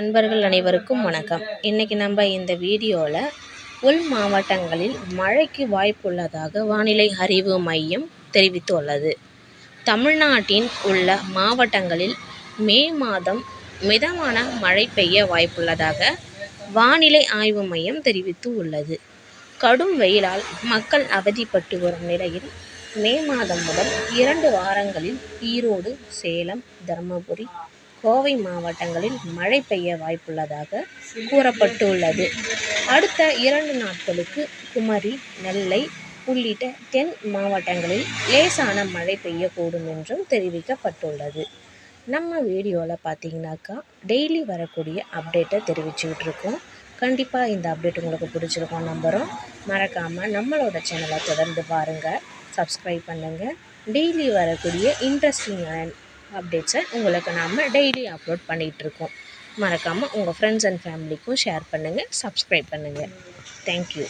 நண்பர்கள் அனைவருக்கும் வணக்கம். இன்றைக்கி நம்ம இந்த வீடியோவில் உள் மாவட்டங்களில் மழைக்கு வாய்ப்புள்ளதாக வானிலை அறிவு மையம் தெரிவித்துள்ளது. தமிழ்நாட்டின் உள்ள மாவட்டங்களில் மே மாதம் மிதமான மழை பெய்ய வாய்ப்புள்ளதாக வானிலை ஆய்வு மையம் தெரிவித்து உள்ளது கடும் வெயிலால் மக்கள் அவதிப்பட்டு வரும் நிலையில் மே மாதம் முதல் இரண்டு வாரங்களில் ஈரோடு சேலம் தருமபுரி கோவை மாவட்டங்களில் மழை பெய்ய வாய்ப்புள்ளதாக கூறப்பட்டுள்ளது. அடுத்த இரண்டு நாட்களுக்கு குமரி நெல்லை உள்ளிட்ட தென் மாவட்டங்களில் லேசான மழை பெய்யக்கூடும் என்றும் தெரிவிக்கப்பட்டுள்ளது. நம்ம வீடியோவில் பார்த்தீங்கன்னாக்கா டெய்லி வரக்கூடிய அப்டேட்டை தெரிவிச்சுக்கிட்டு இருக்கோம். கண்டிப்பாக இந்த அப்டேட் உங்களுக்கு பிடிச்சிருக்கும் நம்புகிறோம் மறக்காமல் நம்மளோட சேனலை தொடர்ந்து பாருங்கள் சப்ஸ்கிரைப் பண்ணுங்கள் டெய்லி வரக்கூடிய இன்ட்ரெஸ்டிங்கான அப்டேட்ஸை உங்களுக்கு நாம் டெய்லி அப்லோட் பண்ணிகிட்ருக்கோம் மறக்காமல் உங்கள் ஃப்ரெண்ட்ஸ் அண்ட் ஃபேமிலிக்கும் ஷேர் பண்ணுங்கள் சப்ஸ்கிரைப் பண்ணுங்கள் தேங்க்யூ